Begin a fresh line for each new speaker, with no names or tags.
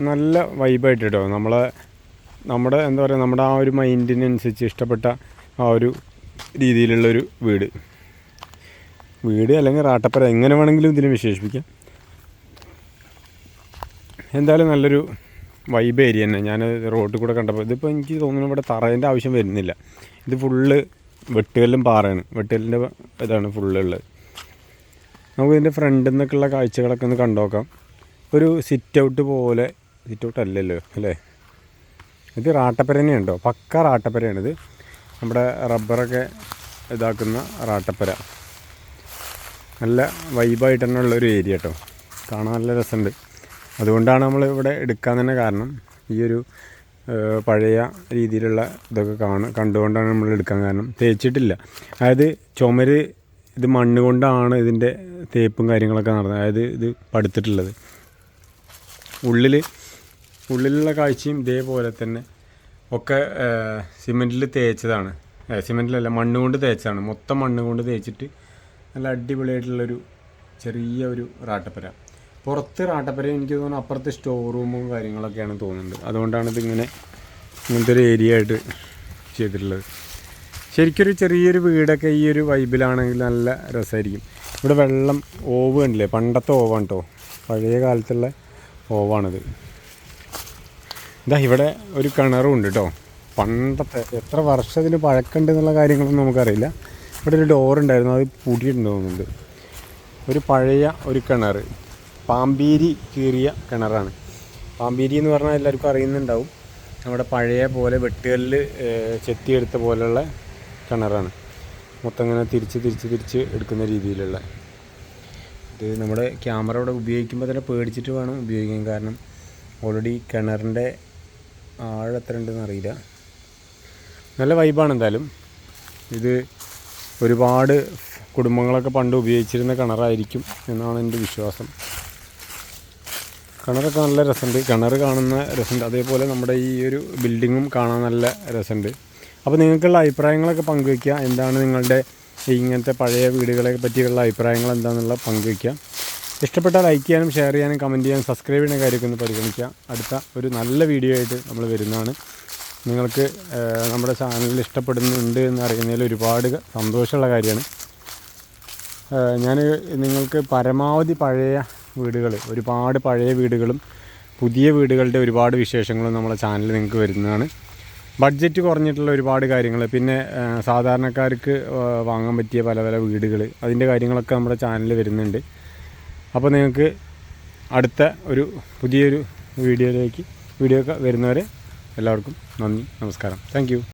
നല്ല വൈബായിട്ട് കേട്ടോ നമ്മളെ നമ്മുടെ എന്താ പറയുക നമ്മുടെ ആ ഒരു മൈൻഡിനനുസരിച്ച് ഇഷ്ടപ്പെട്ട ആ ഒരു രീതിയിലുള്ളൊരു വീട്. വീട് അല്ലെങ്കിൽ റാട്ടപ്പര എങ്ങനെ വേണമെങ്കിലും ഇതിനെ വിശേഷിപ്പിക്കാം. എന്തായാലും നല്ലൊരു വൈബ് ഏരിയ തന്നെ. ഞാൻ റോഡിൽ കൂടെ കണ്ടപ്പോൾ ഇതിപ്പോൾ എനിക്ക് തോന്നുന്നു ഇവിടെ തറേന്റെ ആവശ്യം വരുന്നില്ല. ഇത് ഫുള്ള് വെട്ടുകല്ലും പാറയാണ്. വെട്ടുകല്ലിന്റെ ഇതാണ് ഫുള്ള് ഉള്ളത്. നമുക്ക് ഇതിന്റെ ഫ്രണ്ടിൽ നിന്നൊക്കെയുള്ള കാഴ്ചകളൊക്കെ ഒന്ന് കണ്ടു നോക്കാം ഒരു സിറ്റ് ഔട്ട് പോലെ സിറ്റ് അല്ലല്ലോ അല്ലേ? ഇത് റാട്ടപ്പരനെയുണ്ടോ? പക്ക റാട്ടപ്പരയാണിത്. നമ്മുടെ റബ്ബറൊക്കെ ഇതാക്കുന്ന റാട്ടപ്പര. നല്ല വൈബായിട്ട് തന്നെ ഉള്ളൊരു ഏരിയ കേട്ടോ കാണാൻ നല്ല രസമുണ്ട് അതുകൊണ്ടാണ് നമ്മൾ ഇവിടെ എടുക്കാൻ തന്നെ കാരണം ഈ ഒരു പഴയ രീതിയിലുള്ള ഇതൊക്കെ കാണും കണ്ടുകൊണ്ടാണ് നമ്മൾ എടുക്കാൻ കാരണം. തേച്ചിട്ടില്ല. അതായത് ചുമര് ഇത് മണ്ണ് കൊണ്ടാണ് ഇതിന്റെ തേപ്പും കാര്യങ്ങളൊക്കെ നടന്നത്. അതായത് ഇത് പടുത്തിട്ടുള്ളത്. ഉള്ളിൽ ഉള്ളിലുള്ള കാഴ്ചയും ഇതേപോലെ തന്നെ ഒക്കെ സിമെന്റിൽ തേച്ചതാണ്. സിമെന്റിലല്ല മണ്ണ് കൊണ്ട് തേച്ചതാണ്. മൊത്തം മണ്ണ് കൊണ്ട് തേച്ചിട്ട് നല്ല അടിപൊളിയായിട്ടുള്ളൊരു ചെറിയ ഒരു റാട്ടപ്പര. പുറത്ത് റാട്ടപ്പര എനിക്ക് തോന്നുന്നു അപ്പുറത്ത് സ്റ്റോർ റൂമും കാര്യങ്ങളൊക്കെയാണ് തോന്നുന്നത് അതുകൊണ്ടാണ് ഇതിങ്ങനെ ഇങ്ങനത്തെ ഒരു ഏരിയ ആയിട്ട് ചെയ്തിട്ടുള്ളത്. ശരിക്കൊരു ചെറിയൊരു വീടൊക്കെ ഈ ഒരു വൈബിലാണെങ്കിൽ നല്ല രസമായിരിക്കും ഇവിടെ വെള്ളം ഓവ് ഉണ്ടല്ലേ പണ്ടത്തെ ഓവാണ് കേട്ടോ പഴയ കാലത്തുള്ള ഓവാണിത്. ഇതാ ഇവിടെ ഒരു കിണറും ഉണ്ട് കേട്ടോ പണ്ടത്തെ എത്ര വർഷത്തിന് പഴക്കമുണ്ട് എന്നുള്ള കാര്യങ്ങളൊന്നും നമുക്കറിയില്ല. ഇവിടെ ഒരു ഡോർ ഉണ്ടായിരുന്നു അത് പൂട്ടിയിട്ടുണ്ട് തോന്നുന്നുണ്ട്. ഒരു പഴയ ഒരു കിണർ പാമ്പീരി കീറിയ കിണറാണ്. പാമ്പീരി എന്ന് പറഞ്ഞാൽ എല്ലാവർക്കും അറിയുന്നുണ്ടാവും. നമ്മുടെ പഴയ പോലെ വെട്ടുകളിൽ ചെത്തിയെടുത്ത പോലെയുള്ള കിണറാണ്. മൊത്തം ഇങ്ങനെ തിരിച്ച് തിരിച്ച് തിരിച്ച് എടുക്കുന്ന രീതിയിലുള്ള. ഇത് നമ്മുടെ ക്യാമറ ഇവിടെ ഉപയോഗിക്കുമ്പോൾ തന്നെ പേടിച്ചിട്ട് വേണം ഉപയോഗിക്കാൻ. കാരണം ഓൾറെഡി കിണറിന്റെ ആഴം എത്ര ഉണ്ടെന്ന് അറിയില്ല നല്ല വൈബാണ് എന്തായാലും. ഇത് ഒരുപാട് കുടുംബങ്ങളൊക്കെ പണ്ട് ഉപയോഗിച്ചിരുന്ന കിണറായിരിക്കും എന്നാണ് എന്റെ വിശ്വാസം. കിണറൊക്കെ നല്ല രസമുണ്ട്. കിണർ കാണുന്ന രസമുണ്ട്. അതേപോലെ നമ്മുടെ ഈ ഒരു ബിൽഡിങ്ങും കാണാൻ നല്ല രസമുണ്ട്. അപ്പോൾ നിങ്ങൾക്കുള്ള അഭിപ്രായങ്ങളൊക്കെ പങ്കുവയ്ക്കുക. എന്താണ് നിങ്ങളുടെ ഇങ്ങനത്തെ പഴയ വീടുകളെ പറ്റിയുള്ള അഭിപ്രായങ്ങൾ എന്താണെന്നുള്ള പങ്കുവയ്ക്കുക. ഇഷ്ടപ്പെട്ടാൽ ലൈക്ക് ചെയ്യാനും ഷെയർ ചെയ്യാനും കമന്റ് ചെയ്യാനും സബ്സ്ക്രൈബ് ചെയ്യുന്ന കാര്യമൊക്കെ ഒന്ന് പരിഗണിക്കുക. അടുത്ത ഒരു നല്ല വീഡിയോ ആയിട്ട് നമ്മൾ വരുന്നതാണ്. നിങ്ങൾക്ക് നമ്മുടെ ചാനൽ ഇഷ്ടപ്പെടുന്നുണ്ട് എന്ന് അറിയുന്നതിൽ ഒരുപാട് സന്തോഷമുള്ള കാര്യമാണ്. ഞാൻ നിങ്ങൾക്ക് പരമാവധി പഴയ വീടുകൾ ഒരുപാട് പഴയ വീടുകളും പുതിയ വീടുകളുടെ ഒരുപാട് വിശേഷങ്ങളും നമ്മളെ ചാനലിൽ നിങ്ങൾക്ക് വരുന്നതാണ്. ബഡ്ജറ്റ് കുറഞ്ഞിട്ടുള്ള ഒരുപാട് കാര്യങ്ങൾ പിന്നെ സാധാരണക്കാർക്ക് വാങ്ങാൻ പറ്റിയ പല പല വീടുകൾ അതിന്റെ കാര്യങ്ങളൊക്കെ നമ്മുടെ ചാനലിൽ വരുന്നുണ്ട്. അപ്പോൾ നിങ്ങൾക്ക് അടുത്ത ഒരു പുതിയൊരു വീഡിയോയിലേക്ക് വീഡിയോ വരുന്നവരെ എല്ലാവർക്കും നന്ദി നമസ്കാരം. താങ്ക്